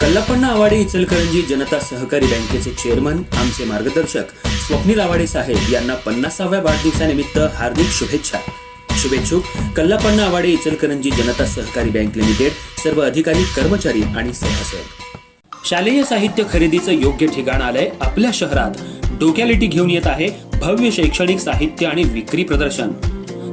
कल्लापण्णा आवाडे इचलकरंजी जनता सहकारी बँकेचे चेअरमन आमचे मार्गदर्शक स्वप्नील आवाडे साहेब यांना पन्नासाव्या वाढदिवसानिमित्त हार्दिक शुभेच्छा. शुभेच्छुक कल्लापण्णा आवाडे इचलकरंजी जनता सहकारी बँक लिमिटेड सर्व अधिकारी कर्मचारी आणि सभासद. शालेय साहित्य खरेदीचं योग्य ठिकाण आलंय आपल्या शहरात. डोक्यालिटी घेऊन येत आहे भव्य शैक्षणिक साहित्य आणि विक्री प्रदर्शन.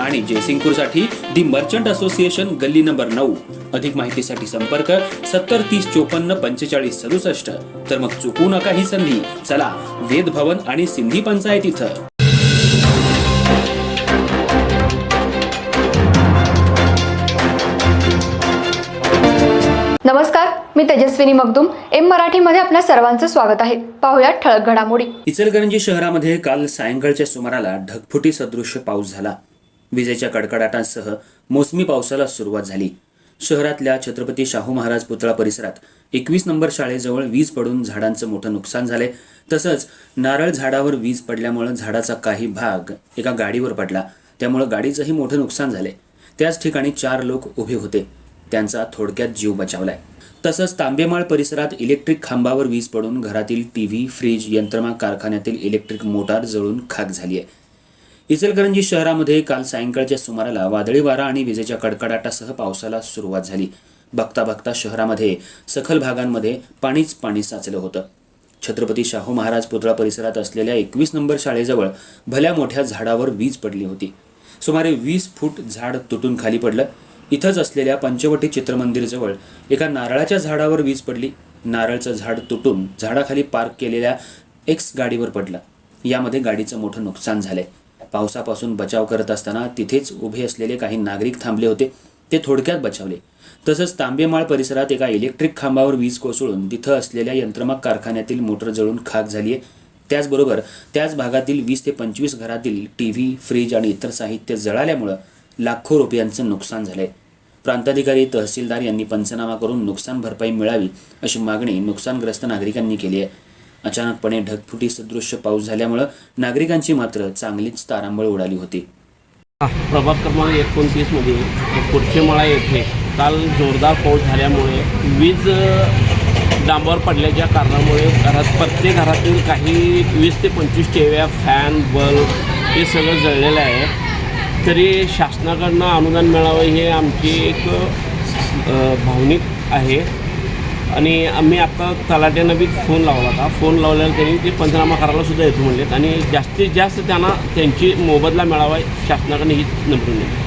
आणि जयसिंगपूरसाठी दी मर्चंट असोसिएशन गल्ली नंबर नऊ. अधिक माहितीसाठी संपर्क सत्तर तीस चोपन्न पंचेचाळीस सदुसष्ट. तर मग चुकू नका ही संधी. चला वेद भवन आणि सिंधी पंचायत इथं. नमस्कार मी तेजस्विनी मगदुम. एम मराठीमध्ये आपल्या सर्वांचं स्वागत आहे. पाहुयात ठळक घडामोडी. इचलकरंजी शहरामध्ये काल सायंकाळच्या सुमाराला ढगफुटी सदृश्य पाऊस झाला. विजेच्या कडकडाटांसह मोसमी पावसाला सुरुवात झाली. शहरातल्या छत्रपती शाहू महाराज पुतळा परिसरात एकवीस नंबर शाळेजवळ वीज पडून झाडांचं मोठं नुकसान झाले तसंच नारळ झाडावर वीज पडल्यामुळं झाडाचा काही भाग एका गाडीवर पडला. त्यामुळं गाडीचंही मोठं नुकसान झाले त्याच ठिकाणी चार लोक उभे होते. त्यांचा थोडक्यात जीव बचावलाय. तसंच तांबेमाळ परिसरात इलेक्ट्रिक खांबावर वीज पडून घरातील टीव्ही फ्रीज यंत्रमा कारखान्यातील इलेक्ट्रिक मोटार जळून खाक झाली आहे इचलकरंजी शहरामध्ये काल सायंकाळच्या सुमाराला वादळी वारा आणि विजेच्या कडकडाटासह पावसाला सुरुवात झाली. बघता बघता शहरामध्ये सखल भागांमध्ये पाणीच पाणी साचलं होतं. छत्रपती शाहू महाराज पुतळा परिसरात असलेल्या एकवीस नंबर शाळेजवळ भल्या मोठ्या झाडावर वीज पडली होती. सुमारे वीस फूट झाड तुटून खाली पडलं. इथंच असलेल्या पंचवटी चित्रमंदिरजवळ एका नारळाच्या झाडावर वीज पडली. नारळचं झाड तुटून झाडाखाली पार्क केलेल्या एक्स गाडीवर पडलं. यामध्ये गाडीचं मोठं नुकसान झालंय. पावसापासून बचाव करत असताना तिथेच उभे असलेले काही नागरिक थांबले होते. ते थोडक्यात बचावले. तसंच तांबेमाळ परिसरात एका इलेक्ट्रिक खांबावर वीज कोसळून तिथं असलेल्या यंत्रमाग कारखान्यातील मोटर जळून खाक झाली आहे. त्याचबरोबर त्याच भागातील वीस ते पंचवीस घरातील टी व्ही फ्रीज आणि इतर साहित्य जळाल्यामुळं लाखो रुपयांचं नुकसान झालंय. प्रांताधिकारी तहसीलदार यांनी पंचनामा करून नुकसान भरपाई मिळावी अशी मागणी नुकसानग्रस्त नागरिकांनी केली आहे. अचानकपणे ढगफुटी सदृश्य पाऊस झाल्यामुळं नागरिकांची मात्र चांगलीच तारांबळ उडाली होती. प्रभाग क्रमांक एकोणतीसमध्ये पुढचेमळा येथे काल जोरदार पाऊस झाल्यामुळे वीज डांबर डांबावर पडल्याच्या कारणामुळे घरात प्रत्येक घरातील काही वीस ते पंचवीस टेव्या फॅन बल्ब हे सगळं जळलेलं आहे. तरी शासनाकडनं अनुदान मिळावं हे आमची एक भावनिक आहे. आणि आम्ही आत्ता तलाट्यानं बी फोन लावला होता. फोन लावल्यावर त्यांनी ते पंचनामा करायला सुद्धा येतो म्हणलेत आणि जास्तीत जास्त त्यांना त्यांची मोबदला मिळावा शासनाकडे हीच नम्र विनंती.